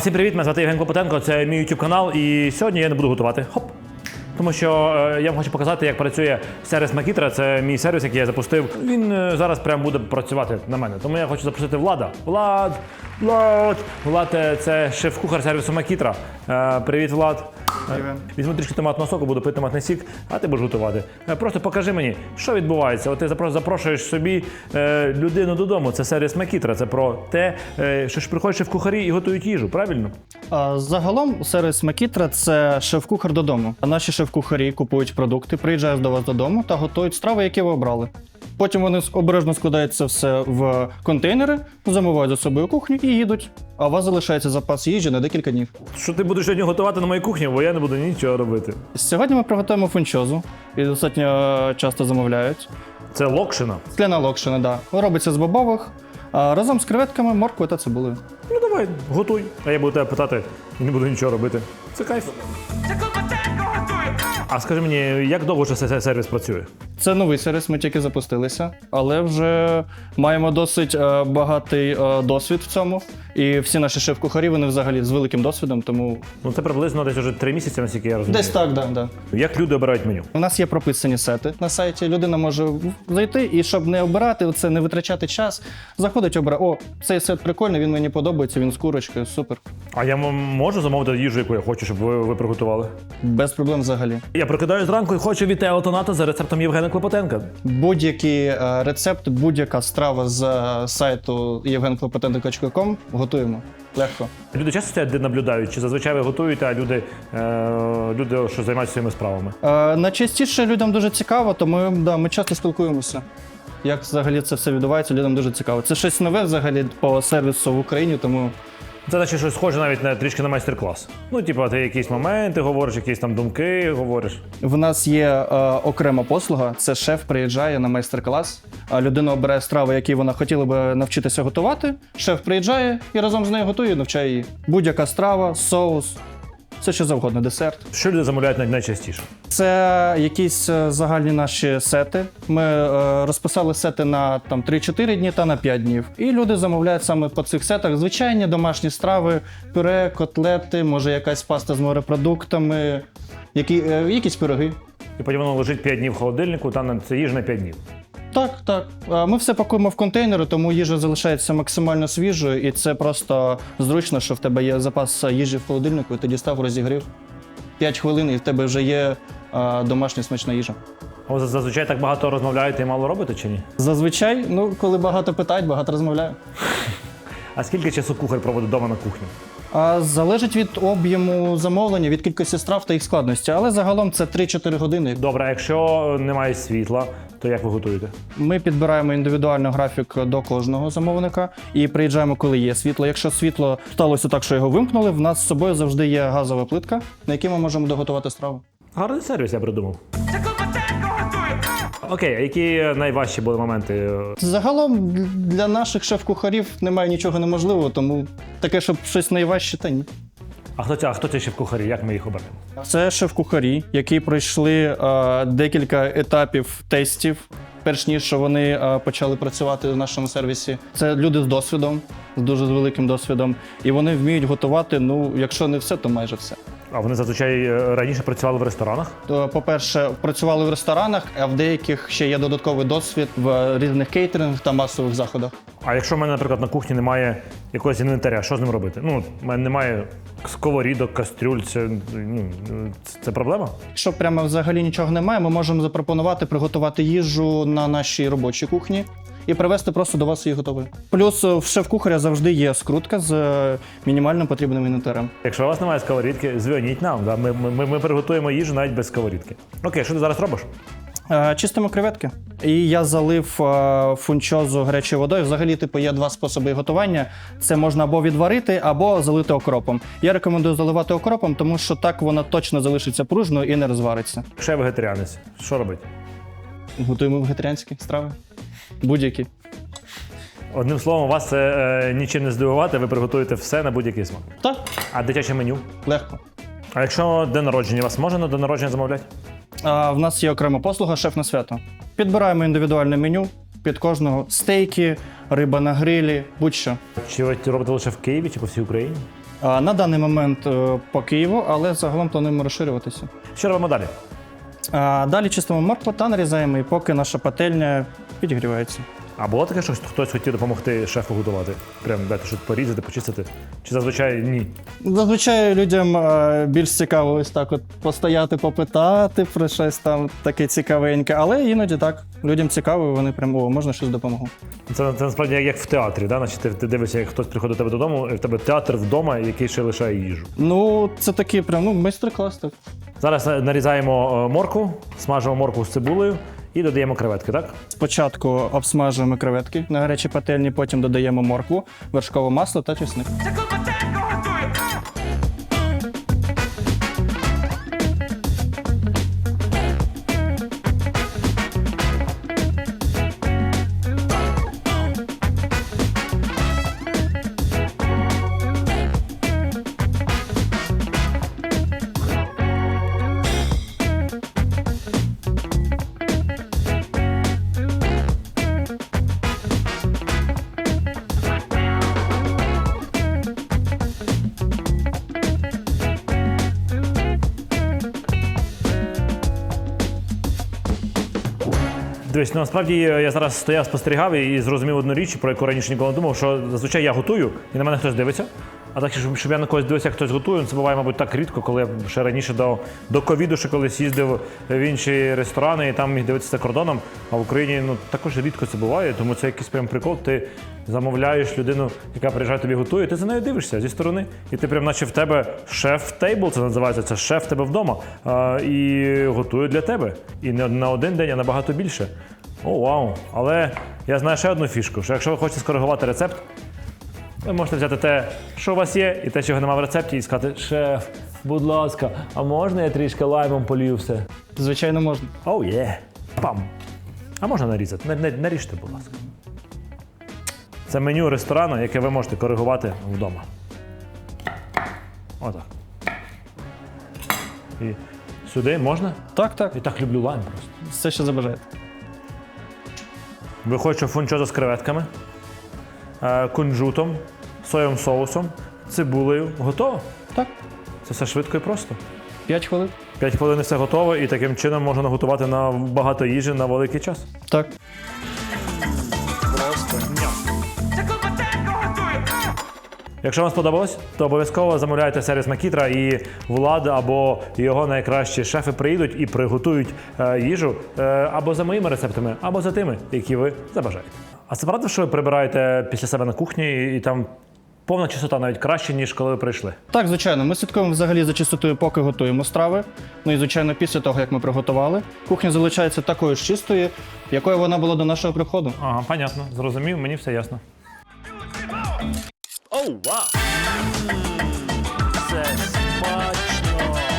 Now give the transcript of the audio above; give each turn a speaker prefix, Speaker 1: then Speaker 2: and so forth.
Speaker 1: Всім привіт, мене звати Євген Клопотенко, це мій YouTube канал, і сьогодні я не буду готувати. Хоп! Тому що е, я вам хочу показати, як працює сервіс Макітра. Це мій сервіс, який я запустив. Він е, зараз прямо буде працювати на мене. Тому я хочу запросити Влада. Влад! Влад! Влад е, це шеф-кухар сервісу Макітра. Е, Привіт, Влад. Е, Візьму трішки томатного соку, буду пити томатний сік, а ти будеш готувати. Е, Просто покажи мені, що відбувається. От ти запрошуєш собі е, людину додому. Це сервіс Макітра. Це про те, е, що ж приходять шеф-кухарі і готують їжу, правильно?
Speaker 2: А, Загалом сервіс Макітра це шеф-кухар додому. А Наші шеф-кухарі купують продукти, приїжджають до вас додому та готують страви, які ви обрали. Потім вони обережно складають це все в контейнери, замивають за собою кухню і їдуть. А у вас залишається запас їжі на декілька днів.
Speaker 1: Що ти будеш сьогодні готувати на моїй кухні, бо я не буду нічого робити.
Speaker 2: Сьогодні ми приготуємо фунчозу, і достатньо е, часто замовляють.
Speaker 1: Це локшина.
Speaker 2: Скляна локшина, да. Робиться з бобових а, разом з креветками, морквою та цибулею.
Speaker 1: Ну давай, готуй. А я буду тебе питати не буду нічого робити. Це кайф. А скажи мені, як довго вже цей сервіс працює?
Speaker 2: Це новий сервіс, ми тільки запустилися, але вже маємо досить е, багатий е, досвід в цьому. І всі наші шеф-кухарі вони взагалі з великим досвідом, тому
Speaker 1: Ну це приблизно десь уже три місяці, наскільки я розумію.
Speaker 2: десь так, да, да.
Speaker 1: Як люди обирають меню?
Speaker 2: У нас є прописані сети на сайті. Людина може зайти і щоб не обирати це, не витрачати час. Заходить, обирає, о, цей сет прикольний, він мені подобається, він з курочкою, супер.
Speaker 1: А я м- можу замовити їжу, яку я хочу, щоб ви, ви приготували?
Speaker 2: Без проблем взагалі.
Speaker 1: Я прокидаюсь зранку і хочу вітео тоната за рецептом Євгена Клопотенка.
Speaker 2: Будь-який е, рецепт, будь-яка страва з е, сайту євгенклопотенко.com готуємо. Легко.
Speaker 1: Люди часто стоять, наблюдають, чи зазвичай ви готуєте, а люди, е, люди що займаються своїми справами.
Speaker 2: Е, найчастіше людям дуже цікаво, то ми, да, ми часто спілкуємося. Як взагалі це все відбувається, людям дуже цікаво. Це щось нове взагалі по сервісу в Україні, тому
Speaker 1: Це наче щось схоже навіть на трішки на майстер-клас. Ну, типу, ти якісь моменти говориш, якісь там думки говориш.
Speaker 2: в нас є е, окрема послуга. Це шеф приїжджає на майстер-клас. А людина обирає страви, які вона хотіла би навчитися готувати. Шеф приїжджає і разом з нею готує навчає її. Будь-яка страва, соус, все що завгодно, десерт.
Speaker 1: Що люди замовляють най- найчастіше?
Speaker 2: Це якісь е, загальні наші сети. Ми е, розписали сети на там 3-4 дні та на 5 днів. І люди замовляють саме по цих сетах звичайні домашні страви, пюре, котлети, може якась паста з морепродуктами, які, е, якісь пироги.
Speaker 1: І потім воно лежить 5 днів в холодильнику, там на- це їжа на 5 днів.
Speaker 2: Так, так. Ми все пакуємо в контейнери, тому їжа залишається максимально свіжою, і це просто зручно, що в тебе є запас їжі в холодильнику, і ти дістав, розігрів 5 хвилин, і в тебе вже є домашня смачна їжа.
Speaker 1: А ви зазвичай так багато розмовляєте і мало робите чи ні?
Speaker 2: Зазвичай, ну, коли багато питають, багато розмовляю.
Speaker 1: А скільки часу кухар проводить вдома на кухні?
Speaker 2: А залежить від об'єму замовлення, від кількості страв та їх складності, але загалом це 3-4 години.
Speaker 1: Добре, а якщо немає світла, то як ви готуєте?
Speaker 2: Ми підбираємо індивідуально графік до кожного замовника і приїжджаємо, коли є світло. Якщо світло сталося так, що його вимкнули, в нас з собою завжди є газова плитка, на якій ми можемо доготувати страву.
Speaker 1: Гарний сервіс, я придумав. Окей, а які найважчі були моменти?
Speaker 2: Загалом для наших шеф-кухарів немає нічого неможливого, тому таке, щоб щось найважче, та ні.
Speaker 1: А хто це, а хто це ще в кухарі? Як ми їх оберемо?
Speaker 2: Це шеф-кухарі, які пройшли е, декілька етапів тестів, перш ніж вони е, почали працювати в нашому сервісі. Це люди з досвідом, з дуже великим досвідом, і вони вміють готувати. Ну, якщо не все, то майже все.
Speaker 1: А вони зазвичай е, раніше працювали в ресторанах.
Speaker 2: По-перше, працювали в ресторанах, а в деяких ще є додатковий досвід в різних кейтерингах та масових заходах.
Speaker 1: А якщо в мене, наприклад, на кухні немає якогось інвентаря, що з ним робити? Ну, в мене немає сковорідок, кастрюль, це, ну, це, це проблема?
Speaker 2: Якщо прямо взагалі нічого немає, ми можемо запропонувати приготувати їжу на нашій робочій кухні і привезти просто до вас її готовою. Плюс е, в шеф-кухаря завжди є скрутка з е, мінімальним потрібним інвентарем.
Speaker 1: Якщо у вас немає сковорідки, дзвоніть нам. Да? Ми, ми, ми приготуємо їжу навіть без сковорідки. Окей, що ти зараз робиш?
Speaker 2: Е, Чистимо креветки. І я залив фунчозу гарячою водою. Взагалі, типу, є два способи готування. Це можна або відварити, або залити окропом. Я рекомендую заливати окропом, тому що так вона точно залишиться пружною і не розвариться.
Speaker 1: Я вегетаріанець, що робити?
Speaker 2: Готуємо вегетаріанські страви. Будь-які.
Speaker 1: Одним словом, вас це е, нічим не здивувати, ви приготуєте все на будь-який смак.
Speaker 2: Так,
Speaker 1: А дитяче меню?
Speaker 2: легко.
Speaker 1: А якщо день народження, вас можна на день народження замовляти?
Speaker 2: А, в нас є окрема послуга шеф на свято. Підбираємо індивідуальне меню під кожного стейки, риба на грилі, будь-що.
Speaker 1: Чи ви робите лише в Києві чи по всій Україні?
Speaker 2: А на даний момент е, по Києву, але загалом плануємо розширюватися.
Speaker 1: Що робимо далі?
Speaker 2: А далі чистимо моркву та нарізаємо, і поки наша пательня підігрівається.
Speaker 1: А було таке, що хтось хотів допомогти шефу готувати? Прям дати щось порізати, почистити? Чи зазвичай ні?
Speaker 2: Зазвичай людям е, більш цікаво ось так от постояти, попитати про щось там таке цікавеньке, але іноді так. Людям цікаво, і вони прям о, можна щось допомогу.
Speaker 1: Це, це насправді як в театрі, да? Значить, ти, ти дивишся, як хтось приходить до тебе додому, і в тебе театр вдома, який ще лишає їжу.
Speaker 2: Ну, це такий прям ну, майстер-клас. Так.
Speaker 1: Зараз нарізаємо е, морку, смажимо морку з цибулею і додаємо креветки, так?
Speaker 2: Спочатку обсмажуємо креветки на гарячій пательні, потім додаємо моркву, вершкове масло та чесник.
Speaker 1: Дивись, ну, насправді е, я зараз стояв, спостерігав і зрозумів одну річ, про яку раніше ніколи не думав, що зазвичай я готую, і на мене хтось дивиться. А так, щоб, щоб я на когось дивився, як хтось готує, це буває, мабуть, так рідко, коли я ще раніше до, до ковіду, ще колись їздив в інші ресторани і там міг дивитися кордоном. А в Україні ну, також рідко це буває, тому це якийсь прям прикол. Ти замовляєш людину, яка приїжджає тобі готує, ти за нею дивишся зі сторони. І ти прям наче в тебе шеф-тейбл, це називається, це шеф в тебе вдома. А, і готує для тебе. І не на один день, а набагато більше. О, вау! Але я знаю ще одну фішку, що якщо ви хочете скоригувати рецепт, ви можете взяти те, що у вас є, і те, чого немає в рецепті, і сказати: шеф, будь ласка, а можна я трішки лаймом полію все?
Speaker 2: Звичайно, можна.
Speaker 1: Оу є. Пам. А можна нарізати? Не, не, наріжте, будь ласка. Це меню ресторану, яке ви можете коригувати вдома. Отак. І сюди можна?
Speaker 2: Так, так.
Speaker 1: Я так люблю лайм просто.
Speaker 2: Все, що забажаєте.
Speaker 1: Ви хочете фунчозу з креветками, кунжутом, соєвим соусом, цибулею. Готово?
Speaker 2: Так,
Speaker 1: Це все швидко і просто.
Speaker 2: 5 хвилин.
Speaker 1: 5 хвилин і все готово, і таким чином можна наготувати на багато їжі на великий час.
Speaker 2: Так.
Speaker 1: Якщо вам сподобалось, то обов'язково замовляйте сервіс Макітра і Влад або його найкращі шефи приїдуть і приготують е, їжу е, або за моїми рецептами, або за тими, які ви забажаєте. А це правда, що ви прибираєте після себе на кухні і, і там повна чистота навіть краще, ніж коли ви прийшли.
Speaker 2: Так, звичайно, ми слідкуємо взагалі за чистотою, поки готуємо страви. Ну і звичайно, після того, як ми приготували, кухня залишається такою ж чистою, якою вона була до нашого приходу.
Speaker 1: Ага, понятно, зрозумів, мені все ясно. Оу, вау! Це смачно!